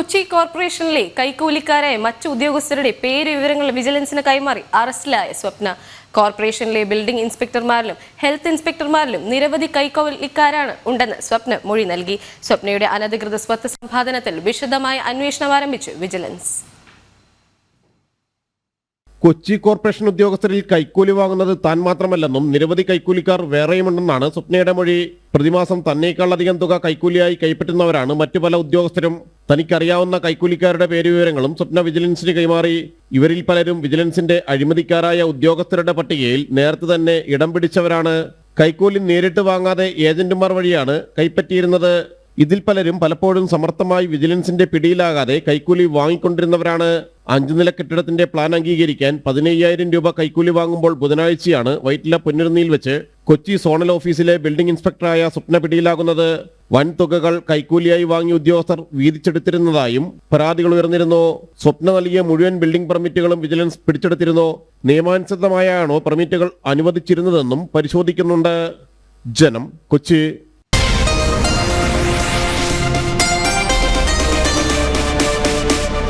കൊച്ചി കോർപ്പറേഷനിലെ കൈക്കൂലിക്കാരായ മറ്റു ഉദ്യോഗസ്ഥരുടെ പേര് വിവരങ്ങൾ വിജിലൻസിന് കൈമാറി അറസ്റ്റിലായ സ്വപ്ന. കോർപ്പറേഷനിലെ ബിൽഡിംഗ് ഇൻസ്പെക്ടർമാരിലും ഹെൽത്ത് ഇൻസ്പെക്ടർമാരിലും നിരവധി കൈക്കൂലിക്കാരാണ് ഉണ്ടെന്ന് സ്വപ്ന മൊഴി നൽകി. സ്വപ്നയുടെ അനധികൃത സ്വത്ത് സമ്പാദനത്തിൽ വിശദമായ അന്വേഷണം ആരംഭിച്ചു വിജിലൻസ്. കൊച്ചി കോർപ്പറേഷൻ ഉദ്യോഗസ്ഥരിൽ കൈക്കൂലി വാങ്ങുന്നത് താൻ മാത്രമല്ലെന്നും നിരവധി കൈക്കൂലിക്കാർ വേറെയുമുണ്ടെന്നാണ് സ്വപ്നയുടെ മൊഴി. പ്രതിമാസം തന്നേക്കാളധികം തുക കൈക്കൂലിയായി കൈപ്പറ്റുന്നവരാണ് മറ്റു പല ഉദ്യോഗസ്ഥരും. തനിക്കറിയാവുന്ന കൈക്കൂലിക്കാരുടെ പേരുവിവരങ്ങളും സ്വപ്ന വിജിലൻസിന് കൈമാറി. ഇവരിൽ പലരും വിജിലൻസിന്റെ അഴിമതിക്കാരായ ഉദ്യോഗസ്ഥരുടെ പട്ടികയിൽ നേരത്തെ തന്നെ ഇടം പിടിച്ചവരാണ്. കൈക്കൂലി നേരിട്ട് വാങ്ങാതെ ഏജന്റുമാർ വഴിയാണ് കൈപ്പറ്റിയിരുന്നത്. ഇതിൽ പലരും പലപ്പോഴും സമർത്ഥമായി വിജിലൻസിന്റെ പിടിയിലാകാതെ കൈക്കൂലി വാങ്ങിക്കൊണ്ടിരുന്നവരാണ്. അഞ്ചു നില കെട്ടിടത്തിന്റെ പ്ലാൻ അംഗീകരിക്കാൻ പതിനയ്യായിരം രൂപ കൈക്കൂലി വാങ്ങുമ്പോൾ ബുധനാഴ്ചയാണ് വൈറ്റില പൊന്നിരുന്നിയിൽ വെച്ച് കൊച്ചി സോണൽ ഓഫീസിലെ ബിൽഡിംഗ് ഇൻസ്പെക്ടറായ സ്വപ്ന പിടിയിലാകുന്നത്. വൻ തുകകൾ കൈക്കൂലിയായി വാങ്ങിയ ഉദ്യോഗസ്ഥർ വീതിച്ചെടുത്തിരുന്നതായും പരാതികൾ ഉയർന്നിരുന്നു. സ്വപ്ന നൽകിയ മുഴുവൻ ബിൽഡിംഗ് പെർമിറ്റുകളും വിജിലൻസ് പിടിച്ചെടുത്തിരുന്നു. നിയമാനുസൃതമായാണോ പെർമിറ്റുകൾ അനുവദിച്ചിരുന്നതെന്നും പരിശോധിക്കുന്നുണ്ട്. ജനം കൊച്ചി.